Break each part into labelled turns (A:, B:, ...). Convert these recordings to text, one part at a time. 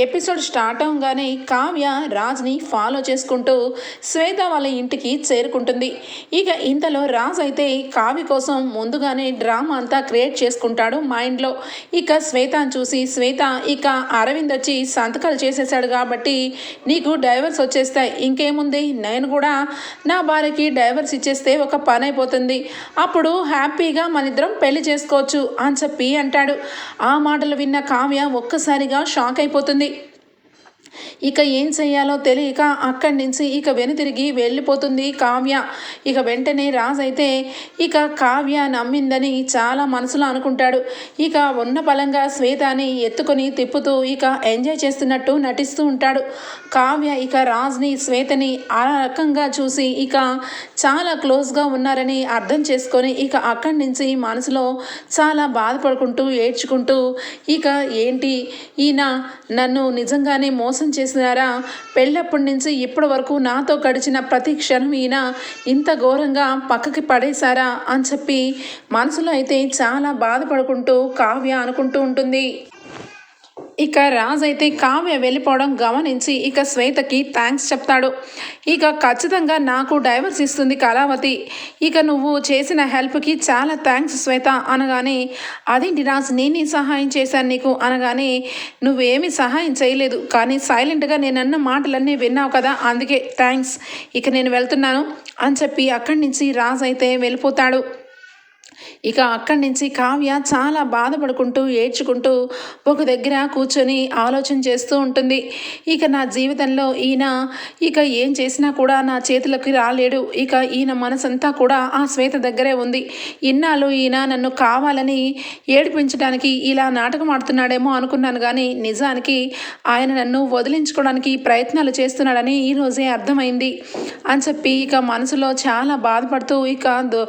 A: Episode start అవగానే Kavya రాజ్ని follow చేసుకుంటూ శ్వేత వాళ్ళ ఇంటికి చేరుకుంటుంది. ఇక ఇంతలో రాజ్ అయితే కావ్య కోసం ముందుగానే డ్రామా అంతా క్రియేట్ చేసుకుంటాడు మైండ్లో. ఇక శ్వేతను చూసి శ్వేత ఇక అరవింద్ వచ్చి సంతకాలు చేసేసాడు కాబట్టి నీకు డైవర్స్ వచ్చేస్తాయి. ఇంకేముంది? నేను కూడా నా భార్యకి డైవర్స్ ఇచ్చేస్తే ఒక పని అయిపోతుంది. అప్పుడు హ్యాపీగా మనిద్దరం పెళ్ళి చేసుకోవచ్చు అని చెప్పి అంటాడు. ఆ మాటలు విన్న కావ్య ఒక్కసారిగా షాక్ అయిపోతుంది. journée. ఇక ఏం చెయ్యాలో తెలియక అక్కడి నుంచి ఇక వెనుతిరిగి వెళ్ళిపోతుంది కావ్య. ఇక వెంటనే రాజైతే అయితే ఇక కావ్య నమ్మిందని చాలా మనసులో అనుకుంటాడు. ఇక ఉన్న బలంగా శ్వేతని ఎత్తుకొని తిప్పుతూ ఇక ఎంజాయ్ చేస్తున్నట్టు నటిస్తూ ఉంటాడు. కావ్య ఇక రాజ్ని శ్వేతని ఆ రకంగా చూసి ఇక చాలా క్లోజ్గా ఉన్నారని అర్థం చేసుకొని ఇక అక్కడి నుంచి మనసులో చాలా బాధపడుకుంటూ ఏడ్చుకుంటూ ఇక ఏంటి? ఈయన నన్ను నిజంగానే మోసం చేసినారా పెళ్ళప్పటి నుంచి ఇప్పటి వరకు నాతో గడిచిన ప్రతి క్షణం ఈయన ఇంత ఘోరంగా పక్కకి పడేశారా? అని చెప్పి మనసులో అయితే చాలా బాధపడుకుంటూ కావ్య అనుకుంటూ ఉంటుంది. ఇక రాజ్ అయితే కావ్య వెళ్ళిపోవడం గమనించి ఇక శ్వేతకి థ్యాంక్స్ చెప్తాడు. ఇక ఖచ్చితంగా నాకు డైవర్స్ ఇస్తుంది కళావతి. ఇక నువ్వు చేసిన హెల్ప్కి చాలా థ్యాంక్స్ శ్వేత అనగానే అదేంటి రాజ్ నేనే సహాయం చేశాను నీకు? అనగానే నువ్వేమీ సహాయం చేయలేదు. కానీ సైలెంట్గా నేను అన్న మాటలన్నీ విన్నావు కదా అందుకే థ్యాంక్స్ ఇక నేను వెళ్తున్నాను. అని చెప్పి అక్కడి నుంచి రాజ్ అయితే వెళ్ళిపోతాడు. ఇక అక్కడి నుంచి కావ్య చాలా బాధపడుకుంటూ ఏడ్చుకుంటూ ఒక దగ్గర కూర్చొని ఆలోచన చేస్తూ ఉంటుంది. ఇక నా జీవితంలో ఈయన ఇక ఏం చేసినా కూడా నా చేతులకి రాలేడు. ఇక ఈయన మనసంతా కూడా ఆ శ్వేత దగ్గరే ఉంది. ఇన్నాళ్ళు ఈయన నన్ను కావాలని ఏడిపించడానికి ఇలా నాటకం ఆడుతున్నాడేమో అనుకున్నాను కానీ నిజానికి ఆయన నన్ను వదిలించుకోవడానికి ప్రయత్నాలు చేస్తున్నాడని ఈరోజే అర్థమైంది. అని చెప్పి ఇక మనసులో చాలా బాధపడుతూ ఇక దో-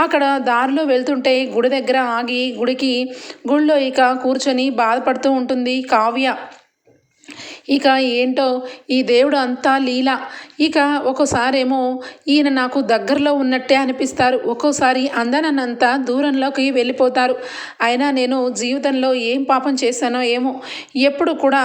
A: అక్కడ దారిలో వెళ్తుంటే గుడి దగ్గర ఆగి గుడికి గుడిలో ఇక కూర్చొని బాధపడుతూ ఉంటుంది కావ్య. ఇక ఏంటో ఈ దేవుడు అంతా లీల. ఇక ఒక్కోసారేమో ఈయన నాకు దగ్గరలో ఉన్నట్టే అనిపిస్తారు. ఒక్కోసారి అందనన్నంత దూరంలోకి వెళ్ళిపోతారు. అయినా నేను జీవితంలో ఏం పాపం చేశానో ఏమో ఎప్పుడు కూడా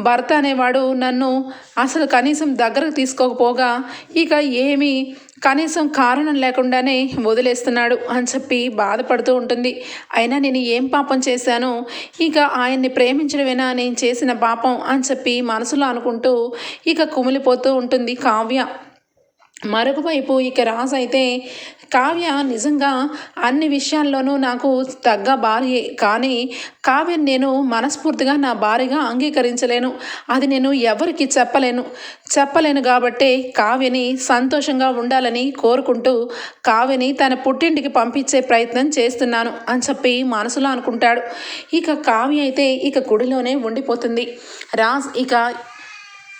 A: భర్త అనేవాడు నన్ను అసలు కనీసం దగ్గరకు తీసుకోకపోగా ఇక ఏమీ కనీసం కారణం లేకుండానే వదిలేస్తున్నాడు అని చెప్పి బాధపడుతూ ఉంటుంది. అయినా నేను ఏం పాపం చేశాను ఇక ఆయన్ని ప్రేమించడమేనా నేను చేసిన పాపం అని చెప్పి మనసులో అనుకుంటూ ఇక కుమిలిపోతూ ఉంటుంది కావ్య. మరొక వైపు ఇక రాజు అయితే కావ్య నిజంగా అన్ని విషయాల్లోనూ నాకు తగ్గ భార్యే. కానీ కావ్యను నేను మనస్ఫూర్తిగా నా భార్యగా అంగీకరించలేను. అది నేను ఎవరికి చెప్పలేను. చెప్పలేను కాబట్టే కావ్యని సంతోషంగా ఉండాలని కోరుకుంటూ కావ్యని తన పుట్టింటికి పంపించే ప్రయత్నం చేస్తున్నాను అని చెప్పి మనసులో అనుకుంటాడు. ఇక కావ్య అయితే ఇక గుడిలోనే ఉండిపోతుంది. రాజ్ ఇక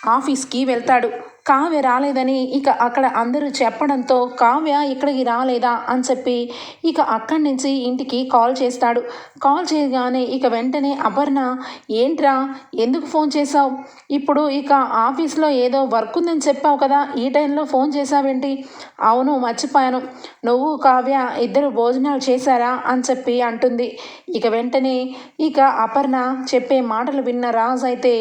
A: ఆఫీస్కి వెళ్తాడు. కావ్య రాలేదని ఇక అక్కడ అందరూ చెప్పడంతో కావ్య ఇక్కడికి రాలేదా అని చెప్పి ఇక అక్కడి నుంచి ఇంటికి కాల్ చేస్తాడు. కాల్ చేయగానే ఇక వెంటనే అపర్ణ ఏంట్రా ఎందుకు ఫోన్ చేసావు ఇప్పుడు ఇక ఆఫీస్లో ఏదో వర్క్ ఉందని చెప్పావు కదా ఈ టైంలో ఫోన్ చేసావేంటి అవును మర్చిపోయాను. నువ్వు కావ్య ఇద్దరు భోజనాలు చేశారా? అని చెప్పి అంటుంది. ఇక వెంటనే ఇక అపర్ణ చెప్పే మాటలు విన్న రాజు అయితే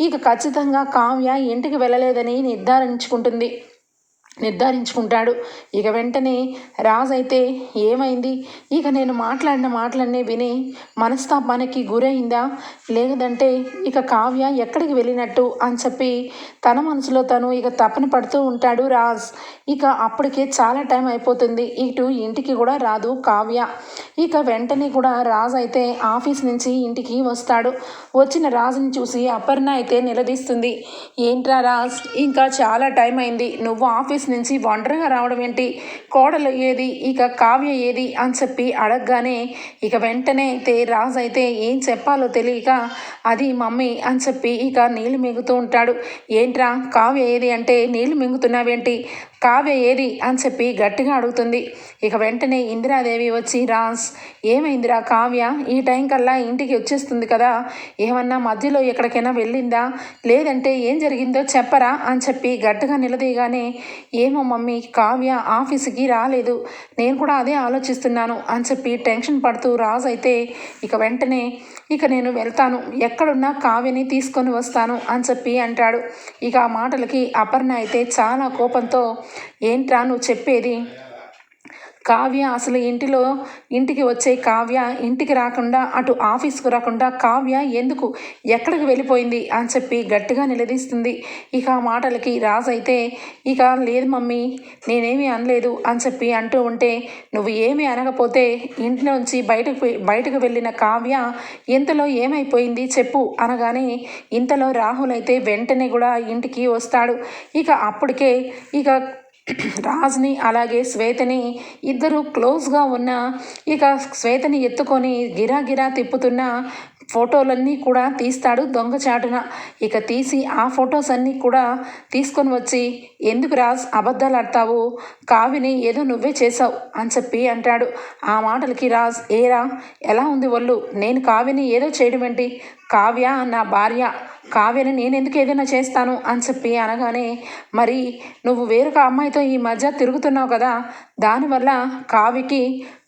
A: ఇక ఖచ్చితంగా కావ్య ఇంటికి వెళ్ళలేదని నిర్ధారించుకుంటుంది. నిర్ధారించుకుంటాడు. ఇక వెంటనే రాజైతే అయితే ఏమైంది? ఇక నేను మాట్లాడిన మాటలన్నీ విని మనస్తాపానికి గురైందా? లేదంటే ఇక కావ్య ఎక్కడికి వెళ్ళినట్టు అని చెప్పి తన మనసులో తను ఇక తపన పడుతూ ఉంటాడు రాజ్. ఇక అప్పటికే చాలా టైం అయిపోతుంది. ఇటు ఇంటికి కూడా రాదు కావ్య. ఇక వెంటనే కూడా రాజ్ అయితే ఆఫీస్ నుంచి ఇంటికి వస్తాడు. వచ్చిన రాజుని చూసి అపర్ణ అయితే నిలదీస్తుంది. ఏంట్రా రాజ్ ఇంకా చాలా టైం అయింది. నువ్వు ఆఫీస్ నుంచి ఒంటరిగా రావడం ఏంటి? కోడలు ఏది? ఇక కావ్య ఏది? అని చెప్పి అడగగానే ఇక వెంటనే అయితే రాజు అయితే ఏం చెప్పాలో తెలియక అది మమ్మీ అని చెప్పి ఇక నీళ్ళు మింగుతూ ఉంటాడు. ఏంట్రా కావ్య ఏది అంటే నీళ్ళు మింగుతున్నావేంటి? కావ్య ఏది అని చెప్పి గట్టిగా అడుగుతుంది. ఇక వెంటనే ఇందిరాదేవి వచ్చి రాజ్ ఏమైందిరా కావ్య? ఈ టైం కల్లా ఇంటికి వచ్చేస్తుంది కదా. ఏమన్నా మధ్యలో ఎక్కడికైనా వెళ్ళిందా? లేదంటే ఏం జరిగిందో చెప్పరా? అని చెప్పి గట్టిగా నిలదీయగానే ఏమో మమ్మీ కావ్య ఆఫీస్కి రాలేదు. నేను కూడా అదే ఆలోచిస్తున్నాను అని చెప్పి టెన్షన్ పడుతూ రాజ్ అయితే ఇక వెంటనే ఇక నేను వెళ్తాను. ఎక్కడున్నా కావ్యని తీసుకొని వస్తాను అని చెప్పి అంటాడు. ఇక ఆ మాటలకి అపర్ణ అయితే చాలా కోపంతో ఏంట్రా నువ్వు చెప్పేది? కావ్య అసలు ఇంటిలో ఇంటికి వచ్చే కావ్య ఇంటికి రాకుండా అటు ఆఫీస్కు రాకుండా కావ్య ఎందుకు ఎక్కడికి వెళ్ళిపోయింది అని చెప్పి గట్టిగా నిలదీస్తుంది. ఇక ఆ మాటలకి రాజు అయితే ఇక లేదు మమ్మీ నేనేమీ అనలేదు అని చెప్పి అంటూ ఉంటే నువ్వు ఏమీ అనకపోతే ఇంట్లోంచి బయటకు బయటకు వెళ్ళిన కావ్య ఇంతలో ఏమైపోయింది చెప్పు అనగానే ఇంతలో రాహుల్ అయితే వెంటనే కూడా ఇంటికి వస్తాడు. ఇక అప్పటికే ఇక రాజ్ని అలాగే శ్వేతని ఇద్దరు క్లోజ్గా ఉన్న ఇక శ్వేతని ఎత్తుకొని గిరా గిరా తిప్పుతున్న ఫోటోలన్నీ కూడా తీస్తాడు దొంగచాటున ఇక తీసి ఆ ఫొటోస్ అన్నీ కూడా తీసుకొని వచ్చి ఎందుకు రాజ్ అబద్ధాలు ఆడతావు? కావిని ఏదో నువ్వే చేసావు అని చెప్పి అంటాడు. ఆ మాటలకి రాజ్ ఏరా ఎలా ఉంది ఒళ్ళు నేను కావిని ఏదో చేయడం ఏంటి? కావ్య నా భార్య కావ్యని నేను ఎందుకు ఏదైనా చేస్తాను అని చెప్పి అనగానే మరి నువ్వు వేరొక అమ్మాయితో ఈ మధ్య తిరుగుతున్నావు కదా దానివల్ల కావ్యకి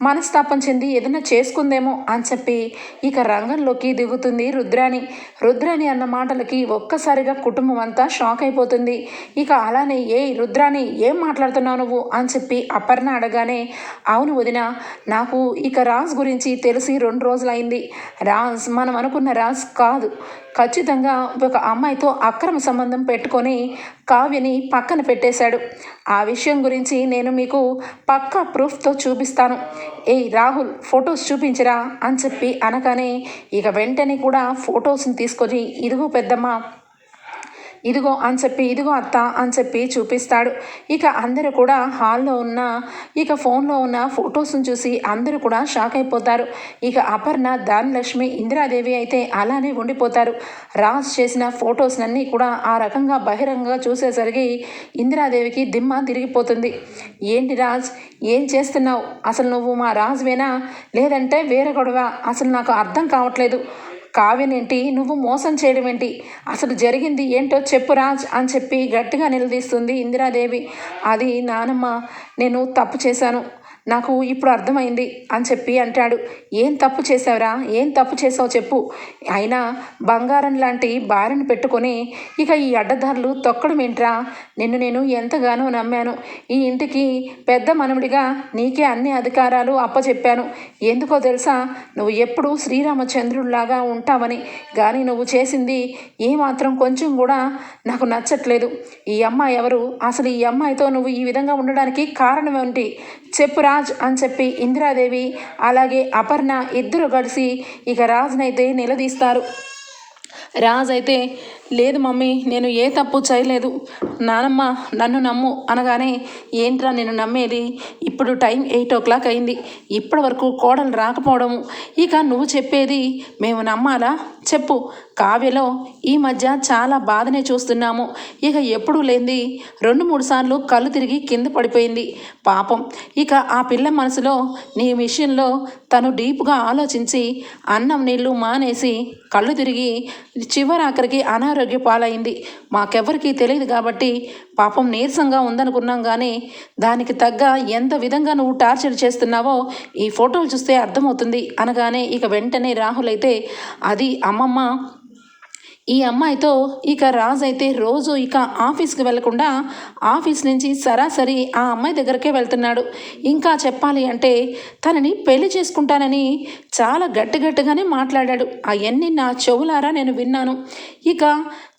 A: మనస్తాపం చెంది ఏదైనా చేసుకుందేమో అని చెప్పి ఇక రంగంలోకి దిగుతుంది రుద్రాణి. రుద్రాణి అన్న మాటలకి ఒక్కసారిగా కుటుంబం అంతా షాక్ అయిపోతుంది. ఇక అలానే ఏ రుద్రాణి ఏం మాట్లాడుతున్నావు నువ్వు? అని చెప్పి అపర్ణ అడగానే అవును వదిన నాకు ఇక రాజ్ గురించి తెలిసి రెండు రోజులైంది. రాజ్ మనం అనుకున్న రాజ్ కాదు. ఖచ్చితంగా ఒక అమ్మాయితో అక్రమ సంబంధం పెట్టుకొని కావ్యని పక్కన పెట్టేశాడు. ఆ విషయం గురించి నేను మీకు పక్కా ప్రూఫ్తో చూపిస్తాను. ఏయ్ రాహుల్ ఫొటోస్ చూపించరా అని చెప్పి అనగానే ఇక వెంటనే కూడా ఫొటోస్ని తీసుకొని ఇదిగో పెద్దమ్మ ఇదిగో అని చెప్పి ఇదిగో అత్త అని చెప్పి చూపిస్తాడు. ఇక అందరూ కూడా హాల్లో ఉన్న ఇక ఫోన్లో ఉన్న ఫొటోస్ని చూసి అందరూ కూడా షాక్ అయిపోతారు. ఇక అపర్ణ ధనలక్ష్మి ఇందిరాదేవి అయితే అలానే ఉండిపోతారు. రాజ్ చేసిన ఫొటోస్నన్నీ కూడా ఆ రకంగా బహిరంగంగా చూసేసరికి ఇందిరాదేవికి దిమ్మ తిరిగిపోతుంది. ఏంటి రాజ్ ఏం చేస్తున్నావు? అసలు నువ్వు మా రాజువేనా? లేదంటే వేరే గొడవ? అసలు నాకు అర్థం కావట్లేదు. కావ్యనేంటి? నువ్వు మోసం చేయడం ఏంటి అసలు జరిగింది ఏంటో చెప్పు రాజ్ అని చెప్పి గట్టిగా నిలదీస్తుంది ఇందిరాదేవి. అది నానమ్మ నేను తప్పు చేశాను. నాకు ఇప్పుడు అర్థమైంది అని చెప్పి అంటాడు. ఏం తప్పు చేసావురా ఏం తప్పు చేసావు చెప్పు. అయినా బంగారం లాంటి భార్యను పెట్టుకొని ఇక ఈ అడ్డదారులు తొక్కడం ఏంట్రా నిన్ను నేను ఎంతగానో నమ్మాను. ఈ ఇంటికి పెద్ద మనముడిగా నీకే అన్ని అధికారాలు అప్పచెప్పాను ఎందుకో తెలుసా? నువ్వు ఎప్పుడూ శ్రీరామచంద్రుడిలాగా ఉంటావని. కానీ నువ్వు చేసింది ఏమాత్రం కొంచెం కూడా నాకు నచ్చట్లేదు. ఈ అమ్మాయి ఎవరు? అసలు ఈ అమ్మాయితో నువ్వు ఈ విధంగా ఉండడానికి కారణం ఏంటి చెప్పురా రాజ్ అని చెప్పి ఇందిరాదేవి అలాగే అపర్ణ ఇద్దరు కలిసి ఇక రాజునైతే నిలదీస్తారు. రాజ్ అయితే లేదు మమ్మీ నేను ఏ తప్పు చేయలేదు. నానమ్మ నన్ను నమ్ము అనగానే ఏంట్రా నేను నమ్మేది? ఇప్పుడు టైం ఎయిట్ ఓ క్లాక్ అయింది. ఇప్పటి వరకు కోడలు రాకపోవడము. ఇక నువ్వు చెప్పేది మేము నమ్మాలా? చెప్పు. కావ్యలో ఈ మధ్య చాలా బాధనే చూస్తున్నాము. ఇక ఎప్పుడూ లేనిది రెండు మూడు సార్లు కళ్ళు తిరిగి కింద పడిపోయింది. పాపం. ఇక ఆ పిల్ల మనసులో నీ విషయంలో తను డీప్గా ఆలోచించి అన్నం నీళ్ళు మానేసి కళ్ళు తిరిగి చివరి ఆఖరికి అనారోగ్య పాలైంది. మాకెవ్వరికీ తెలియదు కాబట్టి పాపం నీరసంగా ఉందనుకున్నాం కానీ దానికి తగ్గ ఎంత విధంగా నువ్వు టార్చర్ చేస్తున్నావో ఈ ఫోటోలు చూస్తే అర్థమవుతుంది అనగానే ఇక వెంటనే రాహుల్ అయితే అది అమ్మమ్మ ఈ అమ్మాయితో ఇక రాజు అయితే రోజు ఇక ఆఫీస్కి వెళ్ళకుండా ఆఫీస్ నుంచి సరాసరి ఆ అమ్మాయి దగ్గరకే వెళ్తున్నాడు. ఇంకా చెప్పాలి అంటే తనని పెళ్ళి చేసుకుంటానని చాలా గట్టి గట్టిగానే మాట్లాడాడు. అవన్నీ నా చెవులారా నేను విన్నాను. ఇక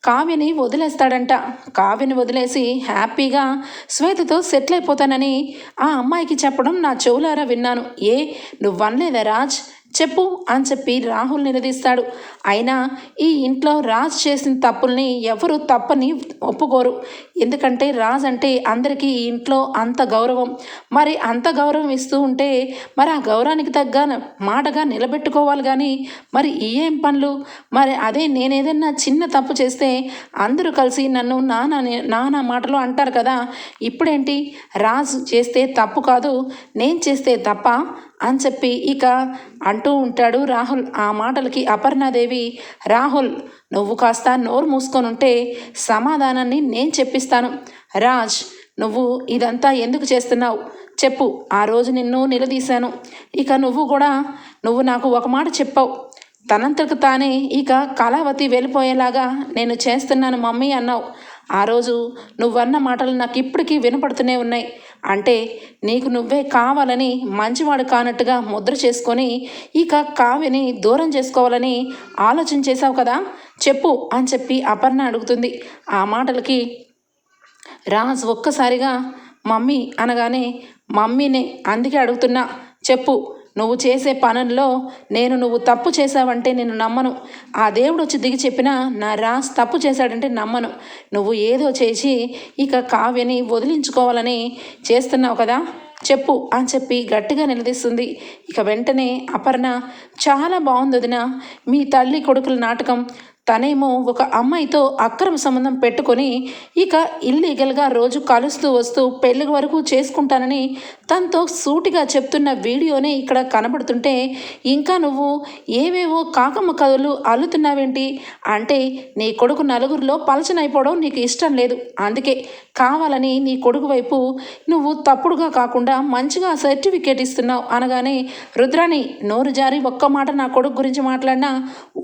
A: కావ్యని వదిలేస్తాడంట. కావ్యని వదిలేసి హ్యాపీగా శ్వేతతో సెటిల్ అయిపోతానని ఆ అమ్మాయికి చెప్పడం నా చెవులారా విన్నాను. ఏ నువ్వు అనలేదా రాజ్? చెప్పు అని చెప్పి రాహుల్ నిలదీస్తాడు. అయినా ఈ ఇంట్లో రాజ్ చేసిన తప్పుల్ని ఎవరు తప్పని ఒప్పుకోరు. ఎందుకంటే రాజ్ అంటే అందరికీ ఈ ఇంట్లో అంత గౌరవం. మరి అంత గౌరవం ఇస్తూ ఉంటే మరి ఆ గౌరవానికి తగ్గ మాటగా నిలబెట్టుకోవాలి కానీ మరి ఈ ఏం పనులు? మరి అదే నేనేదన్నా చిన్న తప్పు చేస్తే అందరూ కలిసి నన్ను నానా నానా మాటలు అంటారు కదా. ఇప్పుడేంటి? రాజ్ చేస్తే తప్పు కాదు నేను చేస్తే తప్ప అని చెప్పి ఇక అంటూ ఉంటాడు రాహుల్. ఆ మాటలకి అపర్ణాదేవి రాహుల్ నువ్వు కాస్త నోరు మూసుకొని ఉంటే సమాధానాన్ని నేను చెప్పిస్తాను. రాజ్ నువ్వు ఇదంతా ఎందుకు చేస్తున్నావు? చెప్పు ఆ రోజు నిన్ను నిలదీశాను. ఇక నువ్వు కూడా నువ్వు నాకు ఒక మాట చెప్పావు. తనంతకు తానే ఇక కళావతి వెళ్ళిపోయేలాగా నేను చేస్తున్నాను మమ్మీ అన్నావు. ఆ రోజు నువ్వన్న మాటలు నాకు ఇప్పటికీ వినపడుతూనే ఉన్నాయి. అంటే నీకు నువ్వే కావాలని మంచివాడు కానట్టుగా ముద్ర చేసుకొని ఇక కావ్యని దూరం చేసుకోవాలని ఆలోచన చేశావు కదా? చెప్పు అని చెప్పి అపర్ణ అడుగుతుంది. ఆ మాటలకి రాజ్ ఒక్కసారిగా మమ్మీ అనగానే మమ్మీనే అందుకే అడుగుతున్నా. చెప్పు. నువ్వు చేసే పనుల్లో నేను నువ్వు తప్పు చేశావంటే నేను నమ్మను. ఆ దేవుడు వచ్చి దిగి చెప్పినా నా రాస్ తప్పు చేశాడంటే నమ్మను. నువ్వు ఏదో చేసి ఇక కావ్యని వదిలించుకోవాలని చేస్తున్నావు కదా? చెప్పు అని చెప్పి గట్టిగా నిలదీస్తుంది. ఇక వెంటనే అపర్ణ చాలా బాగుంది వదిన మీ తల్లి కొడుకుల నాటకం. తనేమో ఒక అమ్మాయితో అక్రమ సంబంధం పెట్టుకొని ఇక ఇల్లీగల్గా రోజు కలుస్తూ వస్తూ పెళ్ళి వరకు చేసుకుంటానని తనతో సూటిగా చెప్తున్న వీడియోనే ఇక్కడ కనబడుతుంటే ఇంకా నువ్వు ఏవేవో కాకమ్మ కథలు అల్లుతున్నావేంటి? అంటే నీ కొడుకు నలుగురిలో పలచనైపోవడం నీకు ఇష్టం లేదు. అందుకే కావాలని నీ కొడుకు వైపు నువ్వు తప్పుడుగా కాకుండా మంచిగా సర్టిఫికేట్ ఇస్తున్నావు అనగానే రుద్రాణి నోరు జారి ఒక్క మాట నా కొడుకు గురించి మాట్లాడినా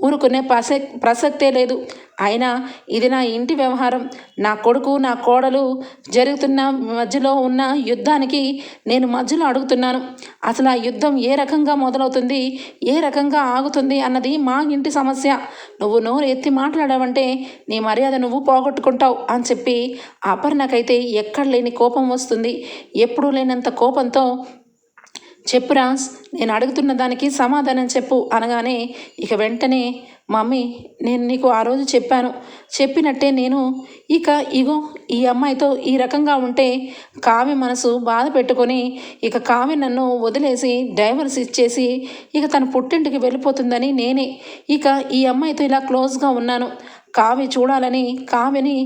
A: ఊరుకునే ప్రసక్ ప్రసక్తే లేదు. అయినా ఇది నా ఇంటి వ్యవహారం. నా కొడుకు నా కోడలు జరుగుతున్న మధ్యలో ఉన్న యుద్ధానికి నేను మధ్యలో అడుగుతున్నాను. అసలు ఆ యుద్ధం ఏ రకంగా మొదలవుతుంది ఏ రకంగా ఆగుతుంది అన్నది మా ఇంటి సమస్య. నువ్వు నోరు ఎత్తి మాట్లాడావంటే నీ మర్యాద నువ్వు పోగొట్టుకుంటావు అని చెప్పి అపర్ణకైతే ఎక్కడ లేని కోపం వస్తుంది. ఎప్పుడూ లేనంత కోపంతో చెప్పు రాజ్ నేను అడుగుతున్న దానికి సమాధానం చెప్పు అనగానే ఇక వెంటనే మమ్మీ నేను నీకు ఆ రోజు చెప్పాను. చెప్పినట్టే నేను ఇక ఇగో ఈ అమ్మాయితో ఈ రకంగా ఉంటే కావ్య మనసు బాధ పెట్టుకొని ఇక కావ్య నన్ను వదిలేసి డైవర్స్ ఇచ్చేసి ఇక తన పుట్టింటికి వెళ్ళిపోతుందని నేనే. ఇక ఈ అమ్మాయితో ఇలా క్లోజ్గా ఉన్నాను. కావ్య చూడాలని కావ్యని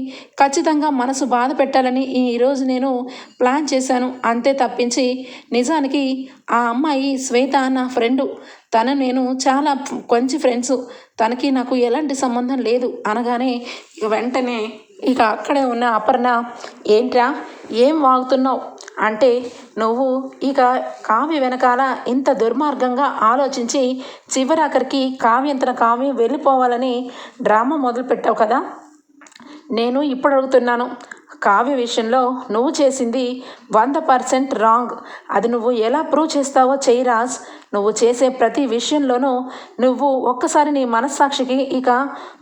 A: ఖచ్చితంగా మనసు బాధ పెట్టాలని ఈరోజు నేను ప్లాన్ చేశాను. అంతే తప్పించి నిజానికి ఆ అమ్మాయి శ్వేత నా ఫ్రెండు. తను నేను చాలా కొంచెం ఫ్రెండ్స్ తనకి నాకు ఎలాంటి సంబంధం లేదు అనగానే ఇక వెంటనే ఇక అక్కడే ఉన్న అపర్ణ ఏంట్రా? ఏం వాగుతున్నావు? అంటే నువ్వు ఇక కావ్య వెనకాల ఇంత దుర్మార్గంగా ఆలోచించి చివరాఖరికి కావ్యంతన కావ్యం వెళ్ళిపోవాలని డ్రామా మొదలుపెట్టావు కదా? నేను ఇప్పుడు అడుగుతున్నాను. కావ్య విషయంలో నువ్వు చేసింది వంద పర్సెంట్ రాంగ్. అది నువ్వు ఎలా ప్రూవ్ చేస్తావో చెయ్యి రాజ్. నువ్వు చేసే ప్రతి విషయంలోనూ నువ్వు ఒక్కసారి నీ మనస్సాక్షికి ఇక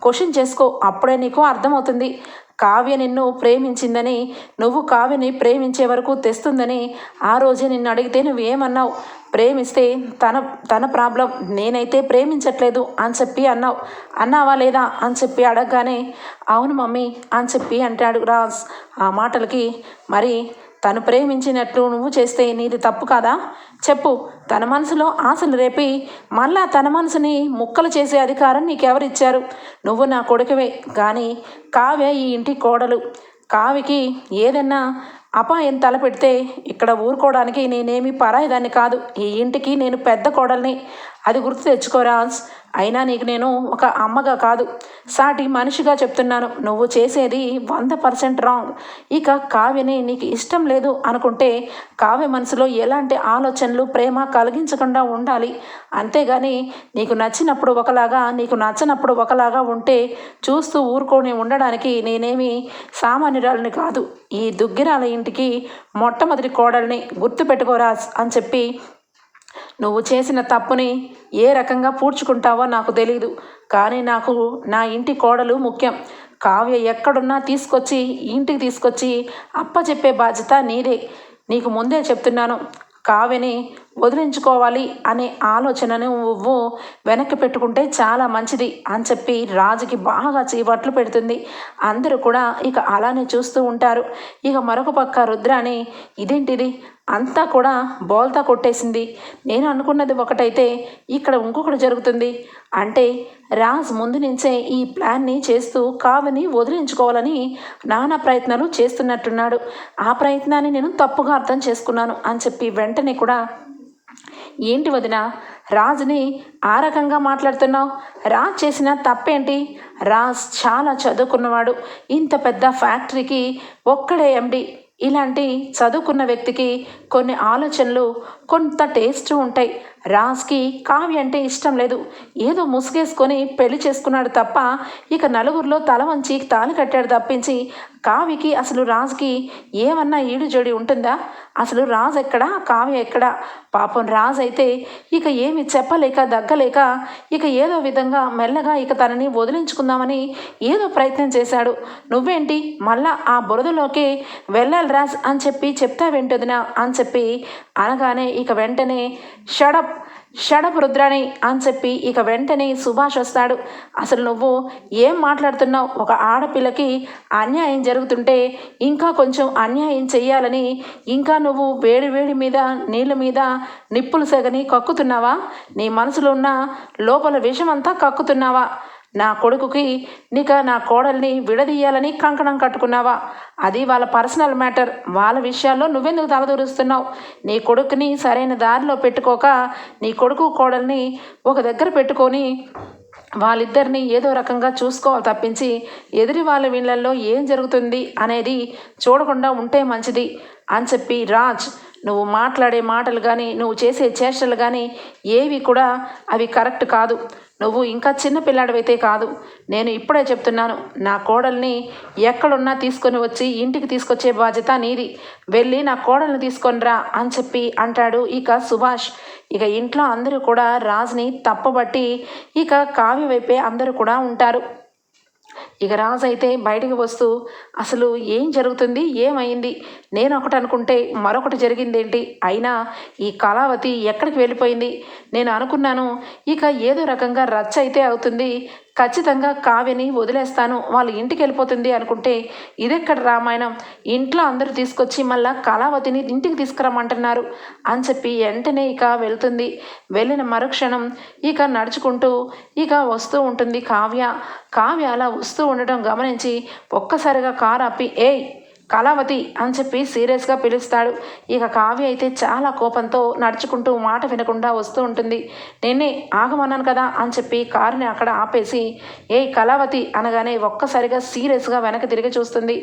A: క్వశ్చన్ చేసుకో. అప్పుడే నీకు అర్థమవుతుంది. కావ్య నిన్ను ప్రేమించిందని నువ్వు కావ్యని ప్రేమించే వరకు తెస్తుందని ఆ రోజే నిన్ను అడిగితే నువ్వేమన్నావు? ప్రేమిస్తే తన తన ప్రాబ్లం నేనైతే ప్రేమించట్లేదు అని చెప్పి అన్నావు. అన్నావా లేదా అని చెప్పి అడగగానే అవును మమ్మీ అని చెప్పి అంటాడు రాజ్. ఆ మాటలకి మరి తను ప్రేమించినట్లు నువ్వు చేస్తే నీది తప్పు కాదా? చెప్పు. తన మనసులో ఆశలు రేపి మళ్ళా తన మనసుని ముక్కలు చేసే అధికారం నీకెవరిచ్చారు? నువ్వు నా కొడుకువే. కానీ కావ్య ఈ ఇంటి కోడలు. కావికి ఏదన్నా అపాయం తలపెడితే ఇక్కడ ఊరుకోవడానికి నేనేమి పరాయిదాన్ని కాదు. ఈ ఇంటికి నేను పెద్ద కోడల్ని. అది గుర్తు తెచ్చుకోరా అయినా నీకు నేను ఒక అమ్మగా కాదు. సాటి మనిషిగా చెప్తున్నాను. నువ్వు చేసేది వంద పర్సెంట్ రాంగ్. ఇక కావ్యని నీకు ఇష్టం లేదు అనుకుంటే కావ్య మనసులో ఎలాంటి ఆలోచనలు ప్రేమ కలిగించకుండా ఉండాలి. అంతేగాని నీకు నచ్చినప్పుడు ఒకలాగా నీకు నచ్చనప్పుడు ఒకలాగా ఉంటే చూస్తూ ఊరుకొని ఉండడానికి నేనేమి సామాన్యురాలని కాదు. ఈ దుగ్గిరాల ఇంటికి మొట్టమొదటి కోడల్ని గుర్తుపెట్టుకోరా అని చెప్పి నువ్వు చేసిన తప్పుని ఏ రకంగా పూడ్చుకుంటావో నాకు తెలియదు కానీ నాకు నా ఇంటి కోడలు ముఖ్యం. కావ్య ఎక్కడున్నా తీసుకొచ్చి ఇంటికి తీసుకొచ్చి అప్ప చెప్పే బాధ్యత నీదే. నీకు ముందే చెప్తున్నాను కావ్యని వదిలించుకోవాలి అనే ఆలోచనను నువ్వు వెనక్కి పెట్టుకుంటే చాలా మంచిది అని చెప్పి రాజుకి బాగా చీవట్లు పెడుతుంది. అందరూ కూడా ఇక అలానే చూస్తూ ఉంటారు. ఇక మరొక పక్క రుద్రాని ఇదేంటిది? అంతా కూడా బోల్తా కొట్టేసింది. నేను అనుకున్నది ఒకటైతే ఇక్కడ ఇంకొకటి జరుగుతుంది. అంటే రాజ్ ముందు నుంచే ఈ ప్లాన్ని చేస్తూ కావ్యని వదిలించుకోవాలని నానా ప్రయత్నాలు చేస్తున్నట్టున్నాడు. ఆ ప్రయత్నాన్ని నేను తప్పుగా అర్థం చేసుకున్నాను అని చెప్పి వెంటనే కూడా ఏంటి వదిన రాజుని ఆ రకంగా మాట్లాడుతున్నావు? రాజ్ చేసిన తప్పేంటి? రాజ్ చాలా చదువుకున్నవాడు. ఇంత పెద్ద ఫ్యాక్టరీకి ఒక్కడే ఎండి ఇలాంటి చదువుకున్న వ్యక్తికి కొన్ని ఆలోచనలు కొంత టేస్ట్ ఉంటాయి. రాజ్కి కావ్య అంటే ఇష్టం లేదు. ఏదో ముసుగేసుకొని పెళ్ళి చేసుకున్నాడు తప్ప ఇక నలుగురిలో తల వంచి తాళి కట్టాడు తప్పించి కావ్యకి అసలు రాజుకి ఏమన్నా ఈడు జోడి ఉంటుందా? అసలు రాజు ఎక్కడా? కావ్య ఎక్కడా? పాపం రాజు అయితే ఇక ఏమి చెప్పలేక దగ్గలేక ఇక ఏదో విధంగా మెల్లగా ఇక తనని వదిలించుకుందామని ఏదో ప్రయత్నం చేశాడు. నువ్వేంటి? మళ్ళా ఆ బురదలోకి వెళ్ళాలి రాజ్ అని చెప్పి చెప్తావేంటదినా అని చెప్పి అనగానే ఇక వెంటనే షడప్ షడప్ అని చెప్పి ఇక వెంటనే సుభాష్ వస్తాడు. అసలు నువ్వు ఏం మాట్లాడుతున్నావు? ఒక ఆడపిల్లకి అన్యాయం జరుగుతుంటే ఇంకా కొంచెం అన్యాయం చెయ్యాలని ఇంకా నువ్వు వేడి వేడి మీద నీళ్ళ మీద నిప్పులు సెగని కక్కుతున్నావా? నీ మనసులో ఉన్న లోపల విషమంతా కక్కుతున్నావా? నా కొడుకుకి నీక నా కోడల్ని విడదీయాలని కంకణం కట్టుకున్నావా? అది వాళ్ళ పర్సనల్ మ్యాటర్. వాళ్ళ విషయాల్లో నువ్వెందుకు తలదూరుస్తున్నావు నీ కొడుకుని సరైన దారిలో పెట్టుకోక నీ కొడుకు కోడల్ని ఒక దగ్గర పెట్టుకొని వాళ్ళిద్దరిని ఏదో రకంగా చూసుకోవాలి తప్పించి ఎదిరి వాళ్ళ వీళ్ళల్లో ఏం జరుగుతుంది అనేది చూడకుండా ఉంటే మంచిది అని చెప్పి రాజ్ నువ్వు మాట్లాడే మాటలు కానీ నువ్వు చేసే చేష్టలు కానీ ఏవి కూడా అవి కరెక్ట్ కాదు. నువ్వు ఇంకా చిన్న పిల్లాడివైతే కాదు. నేను ఇప్పుడే చెప్తున్నాను నా కోడల్ని ఎక్కడున్నా తీసుకొని వచ్చి ఇంటికి తీసుకొచ్చే బాధ్యత నీది. వెళ్ళి నా కోడల్ని తీసుకొనిరా అని చెప్పి అంటాడు ఇక సుభాష్. ఇక ఇంట్లో అందరూ కూడా రాజుని తప్పబట్టి ఇక కావ్య వైపే అందరూ కూడా ఉంటారు. ఇక రాజు అయితే బయటికి వస్తూ అసలు ఏం జరుగుతుంది? ఏమైంది? నేను ఒకటి అనుకుంటే మరొకటి జరిగిందేంటి? అయినా ఈ కళావతి ఎక్కడికి వెళ్ళిపోయింది? నేను అనుకున్నాను ఇక ఏదో రకంగా రచ్చ అయితే అవుతుంది. ఖచ్చితంగా కావ్యని వదిలేస్తాను వాళ్ళ ఇంటికి వెళ్ళిపోతుంది అనుకుంటే ఇదెక్కడ రామాయణం? ఇంట్లో అందరూ తీసుకొచ్చి మళ్ళా కళావతిని ఇంటికి తీసుకురమ్మంటున్నారు. అని చెప్పి వెంటనే ఇక వెళ్తుంది. వెళ్ళిన మరుక్షణం ఇక నడుచుకుంటూ ఇక వస్తూ ఉంటుంది కావ్య. కావ్య అలా వస్తూ ఉండటం గమనించి ఒక్కసారిగా కారు ఆపి ఏయ్ కళావతి అని చెప్పి సీరియస్గా పిలుస్తాడు. ఇక కావ్య అయితే చాలా కోపంతో నడుచుకుంటూ మాట వినకుండా వస్తూ ఉంటుంది. నేనే ఆగమన్నాను కదా అని చెప్పి కారుని అక్కడ ఆపేసి ఏ కళావతి అనగానే ఒక్కసారిగా సీరియస్గా వెనక తిరిగి చూస్తుంది.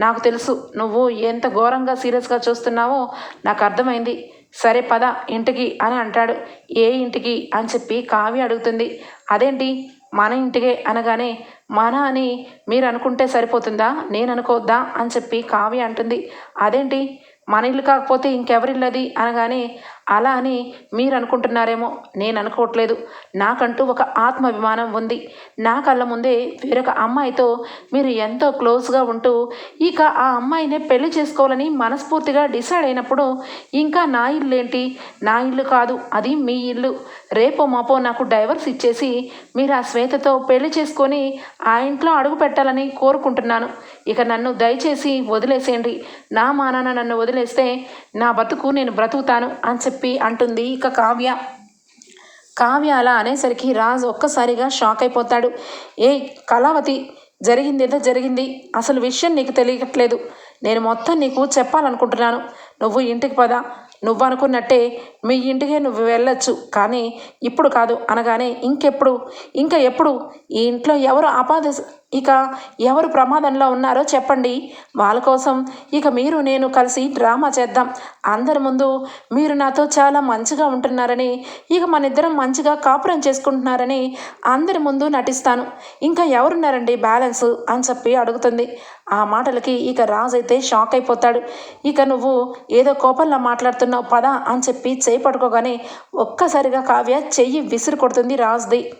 A: నాకు తెలుసు నువ్వు ఎంత ఘోరంగా సీరియస్గా చూస్తున్నావో నాకు అర్థమైంది. సరే పద ఇంటికి అని అంటాడు. ఏ ఇంటికి అని చెప్పి కావ్య అడుగుతుంది. అదేంటి? మన ఇంటికే అనగానే మన అని మీరు అనుకుంటే సరిపోతుందా? నేను అనుకోవద్దా అని చెప్పి కావ్య అంటుంది. అదేంటి? మన ఇల్లు కాకపోతే ఇంకెవరిల్లది? అనగానే అలా అని మీరు అనుకుంటున్నారేమో నేను అనుకోవట్లేదు నాకంటూ ఒక ఆత్మాభిమానం ఉంది. నా కళ్ళ ముందే వేరొక అమ్మాయితో మీరు ఎంతో క్లోజ్గా ఉంటూ ఇక ఆ అమ్మాయినే పెళ్ళి చేసుకోవాలని మనస్ఫూర్తిగా డిసైడ్ అయినప్పుడు ఇంకా నా ఇల్లు ఏంటి నా ఇల్లు కాదు అది మీ ఇల్లు. రేపో మాపో నాకు డైవర్స్ ఇచ్చేసి మీరు ఆ శ్వేతతో పెళ్ళి చేసుకొని ఆ ఇంట్లో అడుగు పెట్టాలని కోరుకుంటున్నాను. ఇక నన్ను దయచేసి వదిలేసేయండి. నా మానాన నన్ను వదిలేస్తే నా బతుకు నేను బ్రతుకుతాను అని చెప్పి చెప్పి అంటుంది. ఇక కావ్య కావ్య అలా అనేసరికి రాజు ఒక్కసారిగా షాక్ అయిపోతాడు. ఏ కళావతి జరిగిందేదో జరిగింది. అసలు విషయం నీకు తెలియట్లేదు. నేను మొత్తం నీకు చెప్పాలనుకుంటున్నాను. నువ్వు ఇంటికి పద. నువ్వు అనుకున్నట్టే మీ ఇంటికే నువ్వు వెళ్ళొచ్చు. కానీ ఇప్పుడు కాదు అనగానే ఇంకెప్పుడు? ఇంకా ఎప్పుడు? ఈ ఇంట్లో ఎవరు ఆపాద ఇక ఎవరు ప్రమాదంలో ఉన్నారో చెప్పండి. వాళ్ళ కోసం ఇక మీరు నేను కలిసి డ్రామా చేద్దాం. అందరి ముందు మీరు నాతో చాలా మంచిగా ఉంటున్నారని ఇక మన ఇద్దరం మంచిగా కాపురం చేసుకుంటున్నారని అందరి ముందు నటిస్తాను. ఇంకా ఎవరున్నారండి బ్యాలెన్స్ అని చెప్పి అడుగుతుంది. ఆ మాటలకి ఇక రాజు అయితే షాక్ అయిపోతాడు. ఇక నువ్వు ఏదో కోపంలో మాట్లాడుతున్నావు పద అని చెప్పి చేయి పట్టుకోగానే ఒక్కసారిగా కావ్య చెయ్యి విసిరు కొడుతుంది రాజుది.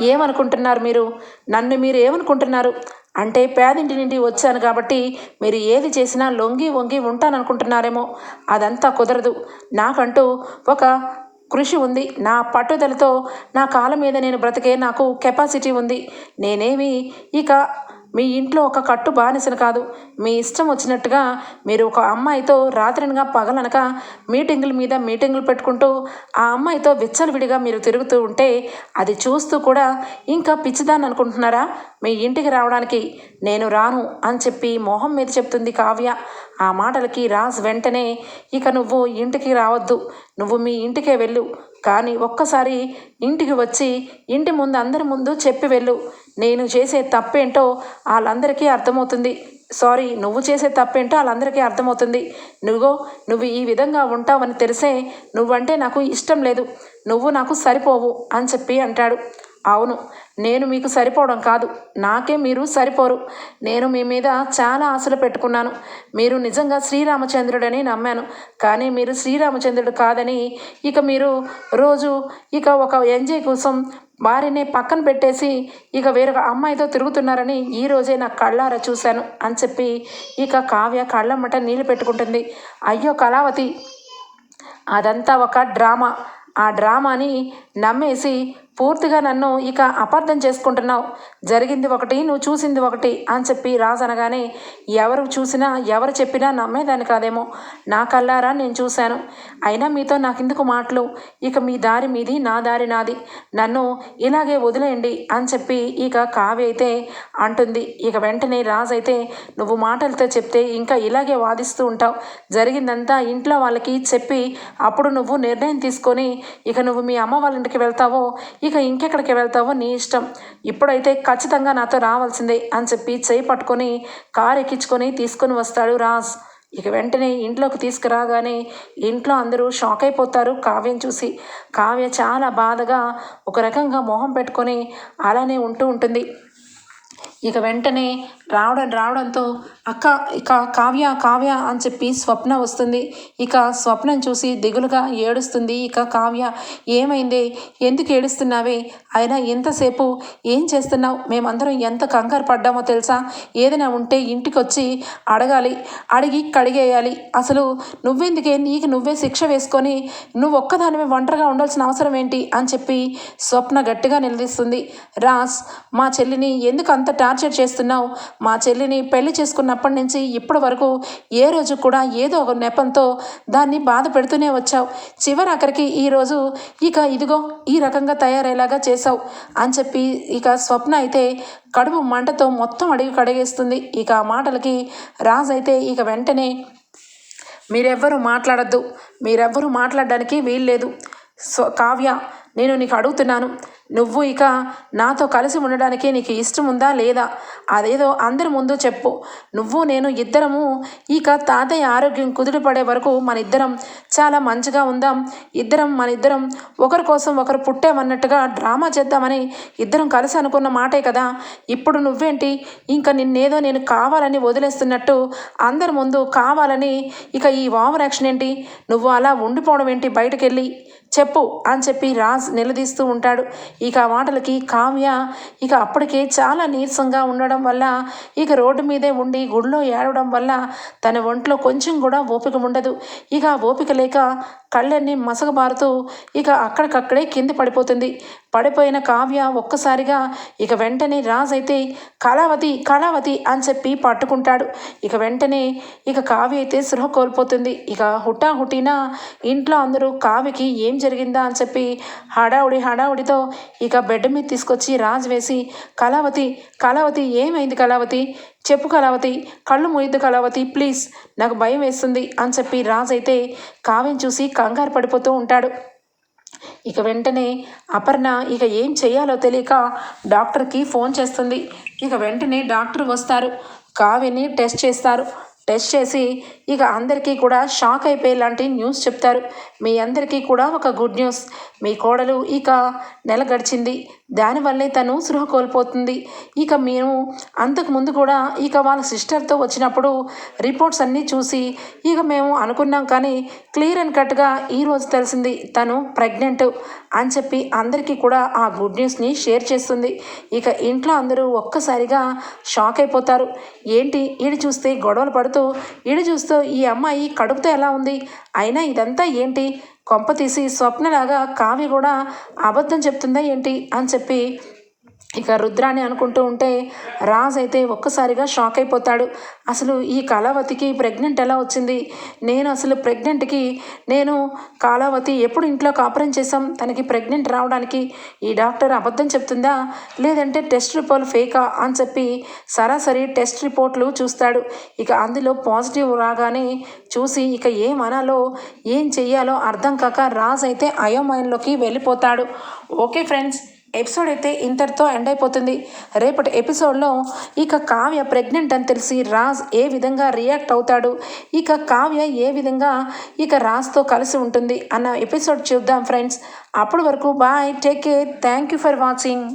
A: ఏమనుకుంటున్నారు మీరు? నన్ను మీరు ఏమనుకుంటున్నారు? అంటే పేదింటి నుండి వచ్చాను కాబట్టి మీరు ఏది చేసినా లొంగి వంగి ఉంటాననుకుంటున్నారేమో. అదంతా కుదరదు. నాకంటూ ఒక కృషి ఉంది. నా పట్టుదలతో నా కాలం మీద నేను బ్రతికే నాకు కెపాసిటీ ఉంది. నేనేమి ఇక మీ ఇంట్లో ఒక కట్టు బానిసను కాదు. మీ ఇష్టం వచ్చినట్టుగా మీరు ఒక అమ్మాయితో రాత్రినగా పగలనక మీటింగుల మీద మీటింగులు పెట్టుకుంటూ ఆ అమ్మాయితో విచ్చలవిడిగా మీరు తిరుగుతూ ఉంటే అది చూస్తూ కూడా ఇంకా పిచ్చిదాన్ని అనుకుంటున్నారా? మీ ఇంటికి రావడానికి నేను రాను అని చెప్పి మొహం మీద చెప్తుంది కావ్య. ఆ మాటలకి రాజ్ వెంటనే ఇక నువ్వు ఇంటికి రావద్దు. నువ్వు మీ ఇంటికే వెళ్ళు. కానీ ఒక్కసారి ఇంటికి వచ్చి ఇంటి ముందు అందరి ముందు చెప్పి వెళ్ళు. నేను చేసే తప్పేంటో వాళ్ళందరికీ అర్థమవుతుంది. సారీ నువ్వు చేసే తప్పేంటో వాళ్ళందరికీ అర్థమవుతుంది. నువ్వు నువ్వు ఈ విధంగా ఉంటావని తెలిసే నువ్వంటే నాకు ఇష్టం లేదు. నువ్వు నాకు సరిపోవు అని చెప్పి అంటాడు. అవును నేను మీకు సరిపోవడం కాదు. నాకే మీరు సరిపోరు. నేను మీ మీద చాలా ఆశలు పెట్టుకున్నాను. మీరు నిజంగా శ్రీరామచంద్రుడని నమ్మాను. కానీ మీరు శ్రీరామచంద్రుడు కాదని ఇక మీరు రోజు ఇక ఒక ఎంజాయ్ కోసం వారిని పక్కన పెట్టేసి ఇక వేరొక అమ్మాయితో తిరుగుతున్నారని ఈ రోజే నా కళ్ళారా చూశాను అని చెప్పి ఇక కావ్య కళ్ళమ్మట నీళ్ళు పెట్టుకుంటుంది. అయ్యో కళావతి! అదంతా ఒక డ్రామా. ఆ డ్రామాని నమ్మేసి పూర్తిగా నన్ను ఇక అపార్థం చేసుకుంటున్నావు. జరిగింది ఒకటి నువ్వు చూసింది ఒకటి అని చెప్పి రాజు అనగానే ఎవరు చూసినా ఎవరు చెప్పినా నమ్మేదాన్ని కాదేమో. నా కల్లారా నేను చూశాను. అయినా మీతో నాకెందుకు మాటలు? ఇక మీ దారి మీది నా దారి నాది. నన్ను ఇలాగే వదిలేయండి అని చెప్పి ఇక కావ్య అయితే అంటుంది. ఇక వెంటనే రాజు అయితే నువ్వు మాటలతో చెప్తే ఇంకా ఇలాగే వాదిస్తూ ఉంటావు. జరిగిందంతా ఇంట్లో వాళ్ళకి చెప్పి అప్పుడు నువ్వు నిర్ణయం తీసుకొని ఇక నువ్వు మీ అమ్మ వాళ్ళ ఇంటికి వెళ్తావో ఇక ఇక ఇంకెక్కడికి వెళ్తావో నీ ఇష్టం. ఇప్పుడైతే ఖచ్చితంగా నాతో రావాల్సిందే అని చెప్పి చేయి పట్టుకొని కారు ఎక్కించుకొని తీసుకొని వస్తాడు రాజ్. ఇక వెంటనే ఇంట్లోకి తీసుకురాగానే ఇంట్లో అందరూ షాక్ అయిపోతారు కావ్యం చూసి. కావ్య చాలా బాధగా ఒక రకంగా మొహం పెట్టుకొని అలానే ఉంటూ ఉంటుంది. ఇక వెంటనే రావడం రావడంతో అక్క ఇక కావ్య కావ్య అని చెప్పి స్వప్న వస్తుంది. ఇక స్వప్నం చూసి దిగులుగా ఏడుస్తుంది. ఇక కావ్య ఏమైంది? ఎందుకు ఏడుస్తున్నావే? అయినా ఎంతసేపు? ఏం చేస్తున్నావు? మేమందరం ఎంత కంగారు పడ్డామో తెలుసా? ఏదైనా ఉంటే ఇంటికి వచ్చి అడగాలి అడిగి కడిగేయాలి. అసలు నువ్వెందుకే? నీకు నువ్వే శిక్ష వేసుకొని నువ్వు ఒక్కదానివే ఒంటరిగా ఉండాల్సిన అవసరం ఏంటి? అని చెప్పి స్వప్న గట్టిగా నిలదీస్తుంది. రాస్ మా చెల్లిని ఎందుకు అంతటా టార్చర్ చేస్తున్నావు. మా చెల్లిని పెళ్ళి చేసుకున్నప్పటి నుంచి ఇప్పటి వరకు ఏ రోజు కూడా ఏదో ఒక నెపంతో దాన్ని బాధ పెడుతూనే వచ్చావు. చివరి అక్కడికి ఈరోజు ఇక ఇదిగో ఈ రకంగా తయారయ్యేలాగా చేసావు అని చెప్పి ఇక స్వప్న అయితే కడుపు మంటతో మొత్తం అడిగి కడిగేస్తుంది. ఇక ఆ మాటలకి రాజు అయితే ఇక వెంటనే మీరెవ్వరూ మాట్లాడద్దు. మీరెవ్వరూ మాట్లాడడానికి వీల్లేదు. సో కావ్య నేను నీకు అడుగుతున్నాను. నువ్వు ఇక నాతో కలిసి ఉండడానికి నీకు ఇష్టం ఉందా లేదా? అదేదో అందరి ముందు చెప్పు. నువ్వు నేను ఇద్దరము ఇక తాతయ్య ఆరోగ్యం కుదుటపడే వరకు మన ఇద్దరం చాలా మంచిగా ఉందాం. ఇద్దరం మన ఇద్దరం ఒకరి కోసం ఒకరు పుట్టామన్నట్టుగా డ్రామా చేద్దామని ఇద్దరం కలిసి అనుకున్న మాటే కదా. ఇప్పుడు నువ్వేంటి? ఇంకా నిన్నేదో నేను కావాలని వదిలేస్తున్నట్టు అందరి ముందు కావాలని ఇక ఈ ఓవర్ యాక్షన్ ఏంటి? నువ్వు అలా ఉండిపోవడం ఏంటి బయటకెళ్ళి? చెప్పు అని చెప్పి రాజ్ నిలదీస్తూ ఉంటాడు. ఇక ఆ మాటలకి కావ్య ఇక అప్పటికే చాలా నీరసంగా ఉండడం వల్ల ఇక రోడ్డు మీదే ఉండి గుడిలో ఏడవడం వల్ల తన ఒంట్లో కొంచెం కూడా ఓపిక ఉండదు. ఇక ఓపిక లేక కళ్ళన్నీ మసకబారుతూ ఇక అక్కడికక్కడే కింద పడిపోతుంది. పడిపోయిన కావ్య ఒక్కసారిగా ఇక వెంటనే రాజ్ అయితే కళావతి కళావతి అని చెప్పి పట్టుకుంటాడు. ఇక వెంటనే ఇక కావ్య అయితే సృహ కోల్పోతుంది. ఇక హుటా హుటినా ఇంట్లో అందరూ కావ్యకి ఏం జరిగిందా అని చెప్పి హడావుడి హడావుడితో ఇక బెడ్ మీద తీసుకొచ్చి రాజ్ వేసి కళావతి కళావతి ఏమైంది కళావతి? చెప్పు కళావతి కళ్ళు మూయద్దు కళావతి ప్లీజ్. నాకు భయం వేస్తుంది అని చెప్పి రాజ్ అయితే కావ్యం చూసి కంగారు పడిపోతూ ఉంటాడు. ఇక వెంటనే అపర్ణ ఇక ఏం చేయాలో తెలియక డాక్టర్కి ఫోన్ చేస్తుంది. ఇక వెంటనే డాక్టర్ వస్తారు. కావ్యని టెస్ట్ చేస్తారు. టెస్ట్ చేసి ఇక అందరికీ కూడా షాక్ అయిపోయేలాంటి న్యూస్ చెప్తారు. మీ అందరికీ కూడా ఒక గుడ్ న్యూస్. మీ కోడలు ఇక నెల గడిచింది. దానివల్లే తను సృహ కోల్పోతుంది. ఇక మేము అంతకుముందు కూడా ఇక వాళ్ళ సిస్టర్తో వచ్చినప్పుడు రిపోర్ట్స్ అన్నీ చూసి ఇక మేము అనుకున్నాం కానీ క్లియర్ అండ్ కట్గా ఈరోజు తెలిసింది తను ప్రెగ్నెంట్ అని చెప్పి అందరికీ కూడా ఆ గుడ్ న్యూస్ని షేర్ చేస్తుంది. ఇక ఇంట్లో అందరూ ఒక్కసారిగా షాక్ అయిపోతారు. ఏంటి? ఈడు చూస్తే గొడవలు పడుతూ ఈడు చూస్తూ ఈ అమ్మాయి కడుపుతో ఎలా ఉంది? అయినా ఇదంతా ఏంటి? కొంప తీసి స్వప్నలాగా కావ్య కూడా అబద్ధం చెప్తుందా ఏంటి? అని చెప్పి ఇక రుద్రాన్ని అనుకుంటూ ఉంటే రాజ్ అయితే ఒక్కసారిగా షాక్ అయిపోతాడు. అసలు ఈ కళావతికి ప్రెగ్నెంట్ ఎలా వచ్చింది? నేను అసలు ప్రెగ్నెంట్కి నేను కాలావతి ఎప్పుడు ఇంట్లో కాపురం చేశాం? తనకి ప్రెగ్నెంట్ రావడానికి ఈ డాక్టర్ అబద్ధం చెప్తుందా? లేదంటే టెస్ట్ రిపోర్ట్ ఫేకా? అని చెప్పి సరాసరి టెస్ట్ రిపోర్ట్లు చూస్తాడు. ఇక అందులో పాజిటివ్ రాగానే చూసి ఇక ఏం అనాలో ఏం చెయ్యాలో అర్థం కాక రాజ్ అయితే అయోమయంలోకి వెళ్ళిపోతాడు. ఓకే ఫ్రెండ్స్ ఎపిసోడ్ అయితే ఇంతటితో ఎండ్ అయిపోతుంది. రేపటి ఎపిసోడ్లో ఇక కావ్య ప్రెగ్నెంట్ అని తెలిసి రాజ్ ఏ విధంగా రియాక్ట్ అవుతాడు? ఇక కావ్య ఏ విధంగా ఇక రాజ్తో కలిసి ఉంటుంది? అన్న ఎపిసోడ్ చూద్దాం ఫ్రెండ్స్. అప్పటి వరకు bye take care thank you for watching.